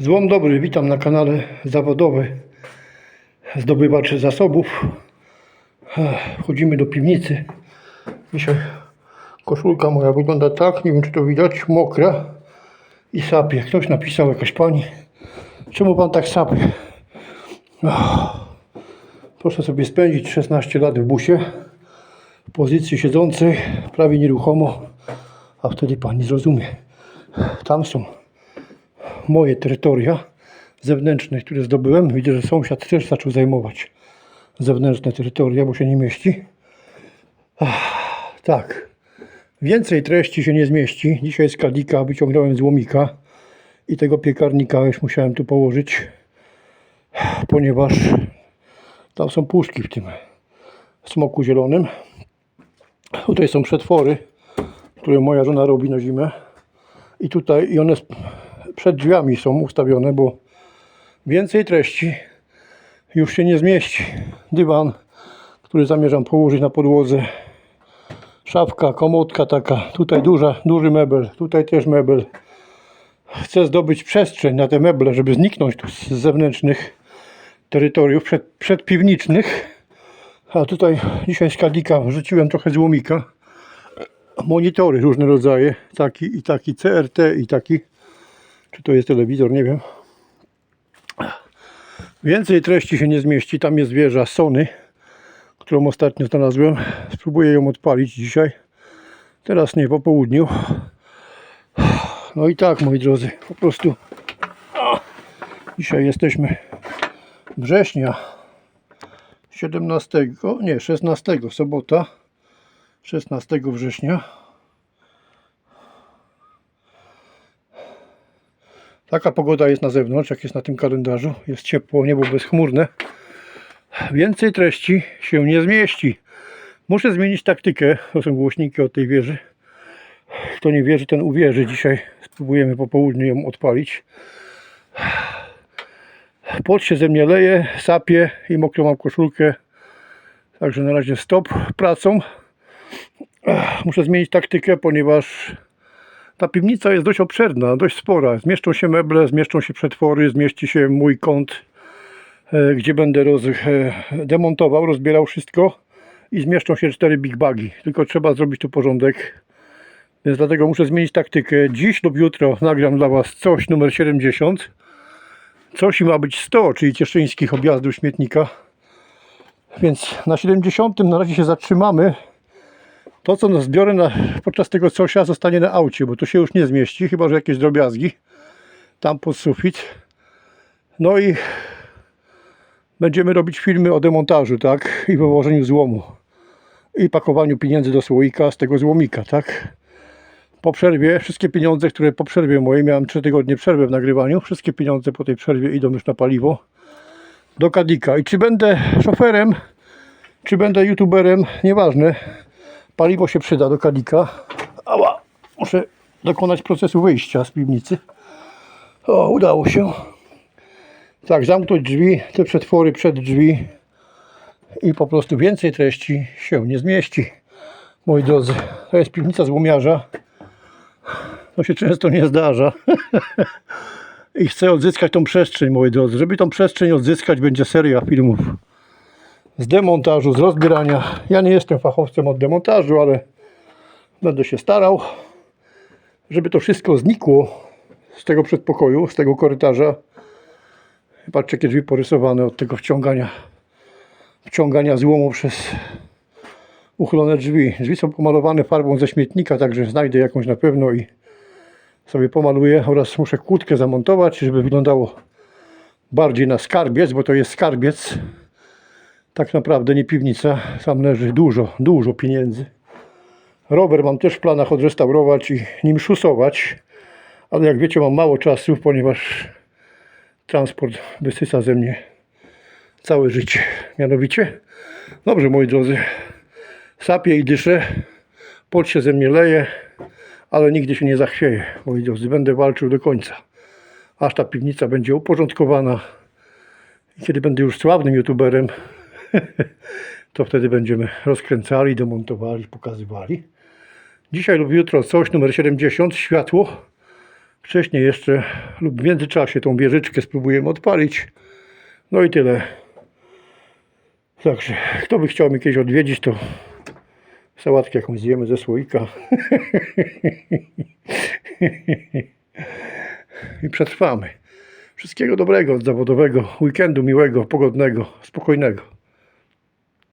Złom dobry, witam na kanale zawodowy zdobywacz zasobów. Wchodzimy do piwnicy. Dzisiaj koszulka moja wygląda tak, nie wiem czy to widać, mokra i sapie. Ktoś napisał, jakaś pani, czemu pan tak sapie? Proszę sobie spędzić 16 lat w busie, w pozycji siedzącej, prawie nieruchomo, a wtedy pani zrozumie. Tam są moje terytoria zewnętrzne, które zdobyłem. Widzę, że sąsiad też zaczął zajmować zewnętrzne terytoria, bo się nie mieści. Ach, tak. Więcej treści się nie zmieści. Dzisiaj z kadika wyciągnąłem z łomika i tego piekarnika już musiałem tu położyć, ponieważ tam są puszki w tym smoku zielonym. Tutaj są przetwory, które moja żona robi na zimę. I tutaj i one przed drzwiami są ustawione, bo więcej treści już się nie zmieści. Dywan, który zamierzam położyć na podłodze. Szafka, komodka taka, tutaj duża, duży mebel, tutaj też mebel. Chcę zdobyć przestrzeń na te meble, żeby zniknąć tu z zewnętrznych terytoriów przed, przedpiwniczych. A tutaj dzisiaj z kadika wrzuciłem trochę złomika monitory różne rodzaje, taki i taki CRT i taki, czy to jest telewizor, nie wiem. Więcej treści się nie zmieści, tam jest wieża Sony, którą ostatnio znalazłem. Spróbuję ją odpalić dzisiaj, teraz nie, po południu. No i tak, moi drodzy, po prostu dzisiaj jesteśmy września 17, nie, 16, sobota. 16 września. Taka pogoda jest na zewnątrz, jak jest na tym kalendarzu. Jest ciepło, niebo bezchmurne. Więcej treści się nie zmieści. Muszę zmienić taktykę. To są głośniki od tej wieży. Kto nie wierzy, ten uwierzy. Dzisiaj spróbujemy po południu ją odpalić. Pot się ze mnie leje, sapie i mokrą mam koszulkę. Także na razie stop pracą. Muszę zmienić taktykę, ponieważ ta piwnica jest dość obszerna, dość spora. Zmieszczą się meble, zmieszczą się przetwory, zmieści się mój kąt, e, gdzie będę roz, e, demontował, rozbierał wszystko i zmieszczą się cztery big bagi. Tylko trzeba zrobić tu porządek. Więc dlatego muszę zmienić taktykę. Dziś lub jutro nagram dla Was coś numer 70. Coś i ma być 100, czyli cieszyńskich objazdów śmietnika. Więc na 70 na razie się zatrzymamy. To, co zbiorę na, podczas tego cosia, zostanie na aucie, bo to się już nie zmieści, chyba że jakieś drobiazgi. Tam pod sufit. No i będziemy robić filmy o demontażu, tak? I wyłożeniu złomu. I pakowaniu pieniędzy do słoika z tego złomika, tak? Po przerwie, wszystkie pieniądze, które po przerwie mojej, miałem 3 tygodnie przerwy w nagrywaniu, wszystkie pieniądze po tej przerwie idą już na paliwo do Kadika. I czy będę szoferem, czy będę youtuberem, nieważne. Paliwo się przyda do Kadika. Ała, muszę dokonać procesu wyjścia z piwnicy. O, udało się. Tak, zamknąć drzwi, te przetwory przed drzwi i po prostu więcej treści się nie zmieści. Moi drodzy, to jest piwnica złomiarza. To się często nie zdarza. I chcę odzyskać tą przestrzeń, moi drodzy. Żeby tą przestrzeń odzyskać, będzie seria filmów z demontażu, z rozbierania. Ja nie jestem fachowcem od demontażu, ale będę się starał, żeby to wszystko znikło z tego przedpokoju, z tego korytarza. Patrzcie, jakie drzwi porysowane od tego wciągania, wciągania złomu przez uchylone drzwi. Drzwi są pomalowane farbą ze śmietnika, także znajdę jakąś na pewno i sobie pomaluję oraz muszę kłódkę zamontować, żeby wyglądało bardziej na skarbiec, bo to jest skarbiec. Tak naprawdę nie piwnica, tam leży dużo, dużo pieniędzy. Rower mam też w planach odrestaurować i nim szusować, ale jak wiecie mam mało czasu, ponieważ transport wysysa ze mnie całe życie. Mianowicie, dobrze moi drodzy, sapię i dyszę, pot się ze mnie leje, ale nigdy się nie zachwieję, moi drodzy, będę walczył do końca, aż ta piwnica będzie uporządkowana i kiedy będę już sławnym youtuberem, to wtedy będziemy rozkręcali, demontowali, pokazywali. Dzisiaj lub jutro coś numer 70, światło, wcześniej jeszcze lub w międzyczasie tą wieżyczkę spróbujemy odpalić. No i tyle. Także kto by chciał mnie kiedyś odwiedzić, to sałatkę jakąś zjemy ze słoika. I przetrwamy. Wszystkiego dobrego, zawodowego, weekendu miłego, pogodnego, spokojnego.